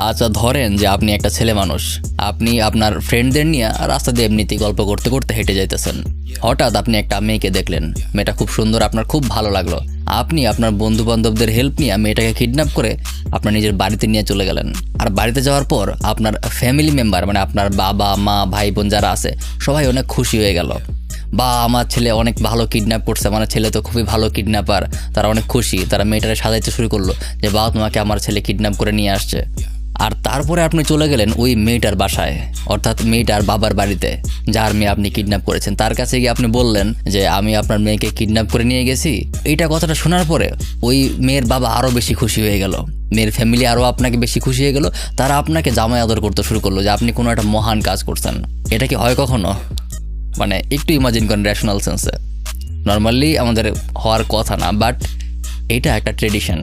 আচ্ছা ধরেন যে আপনি একটা ছেলে মানুষ। আপনি আপনার ফ্রেন্ডদের নিয়ে রাস্তা দিয়ে এমনিতেই গল্প করতে করতে হেঁটে যাইতেছেন। হঠাৎ আপনি একটা মেয়েকে দেখলেন। মেয়েটা খুব সুন্দর, আপনার খুব ভালো লাগল। আপনি আপনার বন্ধু বান্ধবদের হেল্প নিয়ে মেয়েটাকে কিডন্যাপ করে আপনার নিজের বাড়িতে নিয়ে চলে গেলেন। আর বাড়িতে যাওয়ার পর আপনার ফ্যামিলি মেম্বার মানে আপনার বাবা, মা ভাই বোন যারা আছে, সবাই অনেক খুশি হয়ে গেল। বা আমার ছেলে অনেক ভালো কিডন্যাপ করছে আমার ছেলে তো খুবই ভালো কিডন্যাপার তারা অনেক খুশি। তারা মেয়েটারে সাজাইতে শুরু করল যে, বাবা, তোমাকে আমার ছেলে কিডন্যাপ করে নিয়ে আসছে। আর তারপরে আপনি চলে গেলেন ওই মেয়েটার বাসায়, অর্থাৎ মেয়েটার বাবার বাড়িতে, যার মেয়ে আপনি কিডন্যাপ করেছেন। তার কাছে গিয়ে আপনি বললেন যে, আমি আপনার মেয়েকে কিডন্যাপ করে নিয়ে গেছি। এইটা কথাটা শোনার পরে ওই মেয়ের বাবা আরও বেশি খুশি হয়ে গেল। মেয়ের ফ্যামিলি আরও আপনাকে বেশি খুশি হয়ে গেল। তারা আপনাকে জামাই আদর করতে শুরু করল যে, আপনি কোনো একটা মহান কাজ করছেন। এটা কি হয় কখনো? মানে একটু ইমাজিন করেন রেশনাল সেন্সে নর্মালি আমাদের হওয়ার কথা না বাট এটা একটা ট্রেডিশন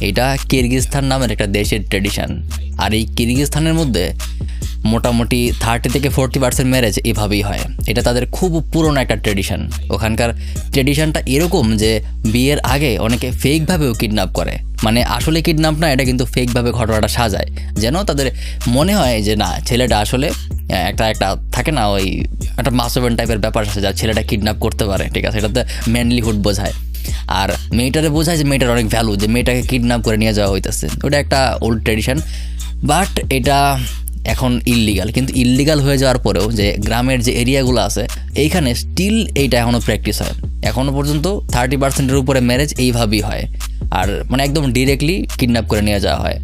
এটা কিরগিজস্তান নামের একটা দেশের ট্রেডিশন আর এই কিরগিজস্তানের মধ্যে মোটামুটি থার্টি থেকে ফোরটি পার্সেন্ট ম্যারেজ এভাবেই হয়। এটা তাদের খুব পুরনো একটা ট্রেডিশন ওখানকার ট্রেডিশনটা এরকম যে বিয়ের আগে অনেকে ফেকভাবেও কিডন্যাপ করে। মানে আসলে কিডন্যাপ না, এটা কিন্তু ফেকভাবে ঘটনাটা সাজায়। যেন তাদের মনে হয় যে না, ছেলেটা আসলে একটা একটা থাকে না, ওই একটা মাসোবেন টাইপের ব্যাপার আছে যা ছেলেটা কিডন্যাপ করতে পারে। ঠিক আছে, এটাতে ম্যানলিহুড বোঝায়। আর মেয়েটারে বোঝায় যে মেয়েটার অনেক ভ্যালু যে মেয়েটাকে কিডন্যাপ করে নিয়ে যাওয়া হইতেছে। ওটা একটা ওল্ড ট্রেডিশন বাট এটা এখন ইললিগাল কিন্তু ইললিগাল হয়ে যাওয়ার পরেও যে গ্রামের যে এরিয়াগুলো আছে, এইখানে স্টিল এইটা এখনও প্র্যাকটিস হয়। এখনও পর্যন্ত থার্টি পার্সেন্টের উপরে ম্যারেজ এইভাবেই হয়। আর মানে একদম ডিরেক্টলি কিডন্যাপ করে নিয়ে যাওয়া হয়।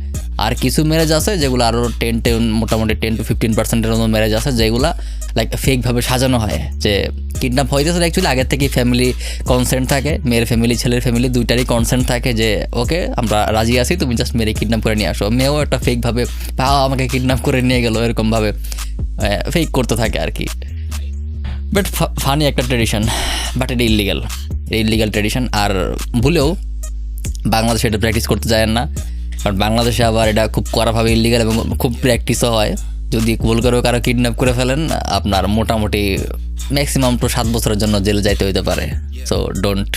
আর কিছু ম্যারেজ আছে যেগুলো আরও টেন টেন মোটামুটি টেন টু ফিফটিন পার্সেন্টের মতো ম্যারেজ আছে যেগুলো লাইক ফেকভাবে সাজানো হয়। যে কিডন্যাপ হইতেছে অ্যাকচুয়ালি আগের থেকেই ফ্যামিলি কনসেন্ট থাকে, মেয়ের ফ্যামিলি ছেলের ফ্যামিলি দুইটারই কনসেন্ট থাকে যে, ওকে, আমরা রাজি আছি, তুমি জাস্ট মেরে কিডন্যাপ করে নিয়ে আসো। মেয়েও একটা ফেকভাবে বাবা, আমাকে কিডন্যাপ করে নিয়ে গেলো এরকমভাবে ফেক করতে থাকে আর কি। বাট ফানি একটা ট্রেডিশন বাট এটা ইলিগাল ইলিগাল ট্রেডিশন আর ভুলেও বাংলাদেশে এটা প্র্যাকটিস করতে যায় না। কারণ বাংলাদেশে আবার এটা খুব কড়াভাবে ইলিগাল এবং খুব প্র্যাকটিসও হয়। যদি ভুল করেও কারও কিডন্যাপ করে ফেলেন, আপনার মোটামুটি ম্যাক্সিমাম তো সাত বছরের জন্য জেলে যাইতে হইতে পারে। So don't